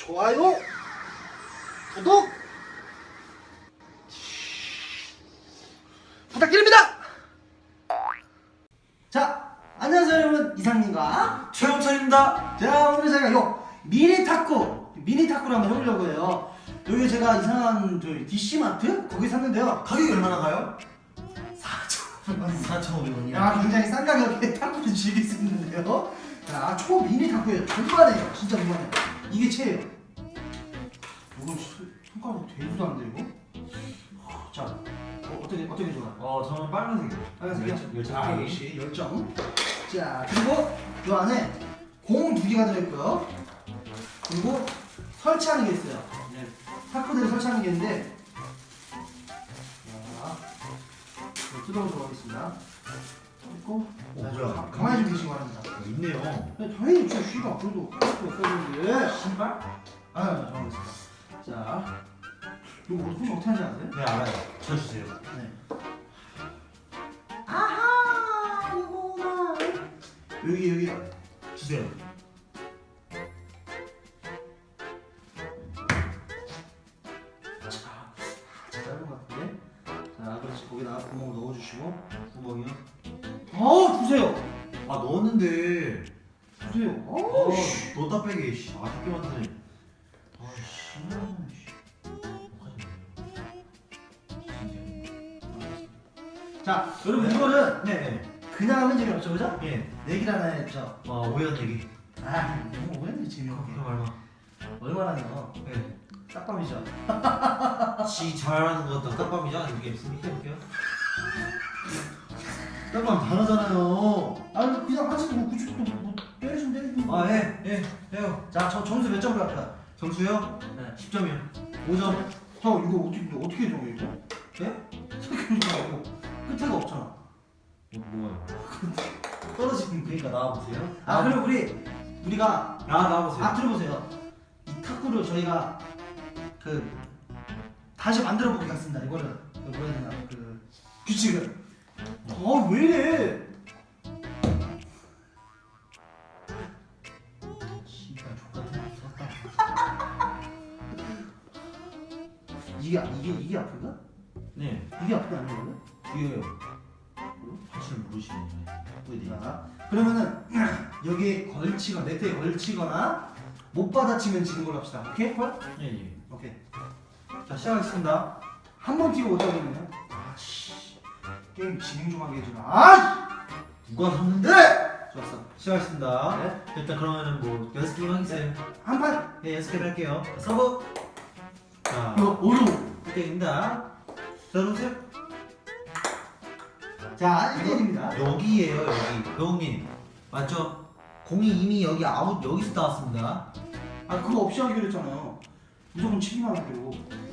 좋아요, 구독 부탁드립니다. 자, 안녕하세요 여러분 이상님과 최영철입니다. 자 오늘 제가 요 미니 탁구 미니 탁구를 한번 해보려고 해요. 여기 제가 이상한 저 DC마트 거기 샀는데요. 가격이 얼마나 가요? 4천 4,500원이요. 야 굉장히 싼 가격에 탁구를 즐길 수 있는데요. 자, 초 미니 탁구예요. 정말이에요. 진짜 정말이에요. 이게 채예요. 이거 수- 손가락 되지도 않는데 이거? 자, 어, 어떻게 어떻게 좋아? 어, 저는 빨간색이요. 빨간색이요? 열정, 열정 아, 게임. 역시 열정. 자, 그리고 이 안에 공 두 개가 들어있고요. 그리고 설치하는 게 있어요. 네. 탁구대를 설치하는 게 있는데, 자, 뜯어보도록 하겠습니다. 어, 자, 뭐야? 가- 가만히 좀 계시기 바랍니다. 어, 있네요. 네, 당연히 저 쉬가 그래도 할 수가 없었는데. 신발? 아, 알겠습니다. 자, 이거 손 어떻게 하는지 아세요? 네, 알아요. 저 주세요. 네. 아하, 이거구나. 여기 여기. 주세요. 자, 짧은 것 같은데. 자, 그렇지. 거기다 구멍 넣어주시고. 구멍이요? 어, 주세요. 아, 넣었는데. 주세요. 어, 어, 씨. 넣다 빼게. 씨. 아쉽게 만드네. 아, 씨. 씨. 자, 여러분 이거는 네, 네. 그냥 하면 재미없죠, 그죠? 예. 내기라는 했죠. 와, 오연 내기. 아, 너무 오해는 재미없게. 그럼 얼마? 얼마나요? 네. 딱밤이죠. 지 잘하는 것도 떡밥이죠? 이게 무슨 해볼게 요. 떡밥 다르잖아요. 아, 그냥 하시고 뭐 굳이 또 뭐, 때리시면 때리고. 아, 해, 해, 해요. 자, 저 점수 몇 점으로 할까요? 점수요? 네. 10점이요. 5점. 형 이거 어떻게 어떻게 정해 이거? 네? 이거 끝에가 없잖아. 뭐, 뭐요? 떨어지는 그니까 나와보세요. 아 그리고 우리 우리가 아, 나와보세요. 아 들어보세요. 이 탁구를 저희가 그 다시 만들어 보겠습니다. 이거를 그 뭐라 해야 되나 그 규칙을. 아 왜 이래? 씨발 족같은 거 썼다. 이게 이게 이게 아픈가? 네, 이게 아프지 않는 거야? 뒤에요. 사실 모르시네요. 자, 그러면은 여기 걸치거나 네트에 걸치거나 못 받아치면 지는 걸로 합시다. 오케이? 헐? 예, 예. 오케이. 자, 시작하겠습니다. 한 번 뛰고 오자면요. 아씨 게임 진행 좀 하게 해주나. 아! 누가 샀는데? 좋았어. 시작하겠습니다. 네. 일단 그러면은 뭐 연습 게임 하겠어요. 한 판. 네, 연습 게임 할게요. 서브. 자, 이거 어려워. 1대입니다. 자, 들어오세요. 자, 1대1입니다. 여기에요, 여기. 배우님. 맞죠? 공이 이미 여기 아웃 여기서 나왔습니다. 아 그거 없이 하기로 했잖아요. 무조건 치기만 하기로.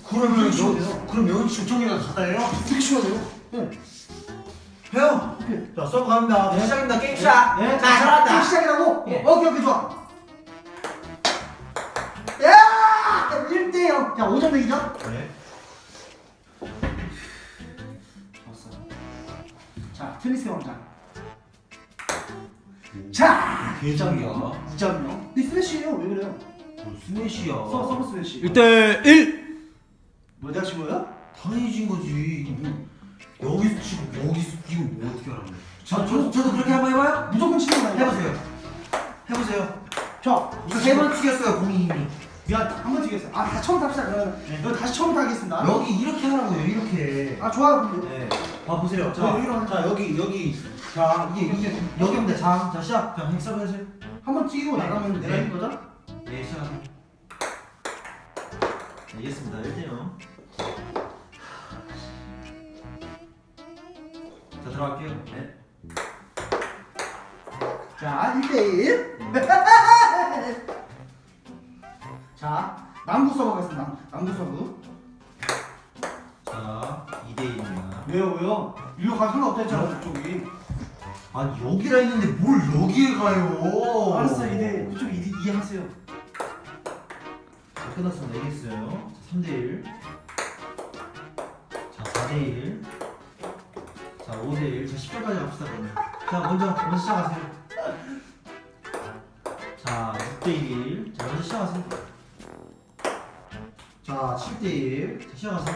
그러면 이렇게 치면 돼요. 그럼 여기 해요? 어떻게 치면 돼요? 네. 해요. 오케이. 자, 서브 갑니다. 네. 시작입니다. 게임 시작. 네. 자, 잘한다. 게임 시작이라고? 예. 어, 오케이, 오케이, 좋아. 야! 1대 0. 야, 5점 내기죠? 네. 좋았어. 자, 테니스 왕장. 자, 개점이야. 2점이요. 이 스매시예요. 왜 그래요? 뭐 스매시야. 서 서브 스매시. 1대 1. 뭐 내가 친 거예요? 당연히 진 거지. 이거 뭐 여기서 치고 여기서 뛰고 뭐 어떻게 하라고? 저- 저, 저, 저도 그렇게 한번 해봐요? 무조건 치는 거 아니야? 해보세요. 해보세요. 자, 이거 세번 튀겼어요 공이 이미. 미안, 한번 튀겠어요. 아, 다 처음 합시다. 그러면 네. 여기 다시 처음부터 하겠습니다. 여기 이렇게 하라고요. 이렇게. 아. 근데. 네. 봐 보세요. 네, 자, 여기로 하자. 자 여기 여기. 자 이게 이게 여기입니다. 자, 자 시작. 자 핵서브 해주세요. 한번 뛰고 나가면 내가 네. 이긴 거죠? 네 시작. 네, 이겼습니다. 1대0. 자 들어갈게요. 네. 자, 1대1. 자, 남구 서브 가겠습니다. 남- 남구 서브. 자 2대2입니다. 왜요, 왜요? 이리로 갈 상관 없다 했잖아, 저쪽이. 아니 여기라 했는데 뭘 여기에 가요? 알았어, 2대1. 그쪽 2, 2 하세요. 자, 끝났습니다. 이겼어요. 3대1. 자, 4대1. 자, 5대 1. 자, 10점까지 갑시다, 그러면. 자, 먼저, 먼저 시작하세요. 자, 6대 1. 자, 먼저 시작하세요. 자 7대 1 자 시작하세요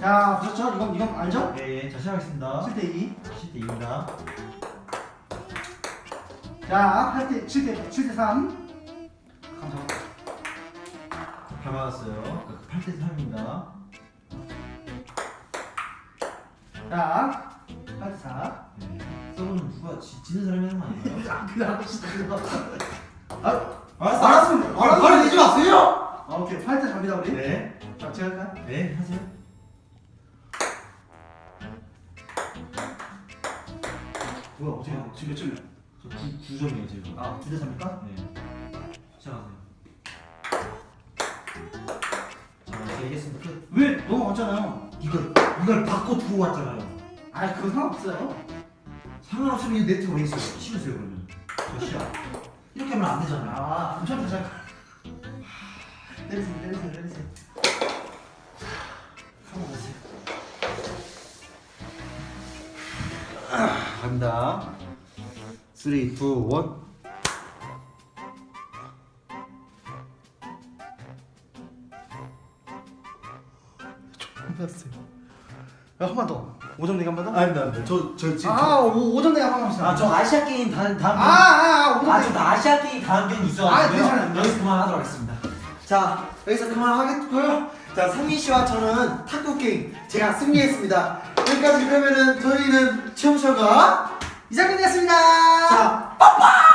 자 보셨죠? 이건 이건 알죠? 예 예 자 시작하겠습니다 7대 2 7대 2입니다 자 8대 7대 7대 3 감사합니다 잘 맞았어요 8대 3입니다 자 8대 4 네. 서브는 누가 지, 지는 사람이 하는 거 아닌가요? 아, 합시다 그거 아, 알았어 알았습니다. 알았어 말을 내지 마세요 아, 오케이 8대 4입니다 우리 네 자 제가 할까요? 네, 하세요. 뭐야 어떻게 지금 몇 점이야? 저 9, 9점이에요, 지금. 아 9대 4입니까? 네. 시작하세요. 자, 이제 이겼습니다. 끝. 왜? 넘어갔잖아요 이걸, 이걸 받고 두고 왔잖아요. 아 그거 상관없어요 상관없으면 이 네트가 왜 있어요? 치우세요, 그러면. 저 시작. 이렇게 하면 안 되잖아요. 아 엄청 다시 할까 때리세요 때리세요 때리세요 상관없어요. 갑니다. 3, 2, 1. 끝났어요 야한 번더 5점 내기 한번 더? 아닙니다, 아닙니다. 저, 저 지금. 아 5, 점 내기 한번 합시다 아, 저 아시아 게임 다음, 다음 아, 아, 아, 5점 아, 저 아시아 게임 다음 경기 아, 있어가지고요. 괜찮아요. 여기서 그만하도록 하겠습니다. 자, 여기서 그만하겠고요. 자, 상민 씨와 저는 탁구 게임 제가 승리했습니다. 여기까지 그러면은 저희는 최홍철과 이상민이었습니다 자, 빠빠!